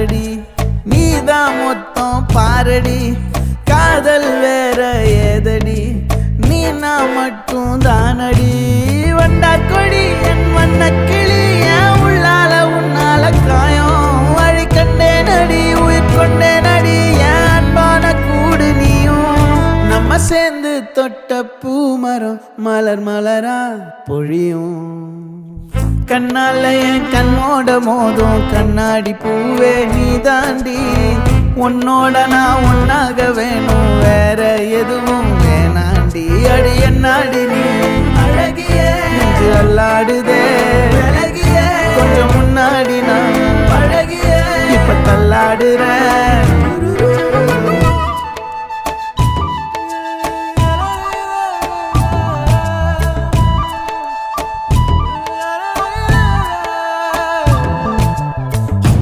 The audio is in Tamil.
யாரடி நீதான் மொத்தம் பாரடி. காதல் வேற ஏதடி. நீ நான் மட்டும் தானடி. வண்டா கொடி என் வண்ண கிளி என் உள்ளால உன்னால காயம். வழி கண்டேன் அடி உயிர் கொண்டேன் அடி என் அன்பான கூடு நீயும். நம்ம சேர்ந்து தொட்ட பூமரம் மலர் மலரா பொழியும். கண்ணால என் கண்ணோட மோதும் கண்ணாடி பூவே நீ தாண்டி உன்னோட நான் ஒன்னாக வேணும் வேற எதுவும் வேணாண்டி. அடி என்னாடி நீ அழகிய. அல்லாடுதே. அழகிய கொஞ்சம் முன்னாடி நான் அழகிய. இப்ப தள்ளாடுறேன்.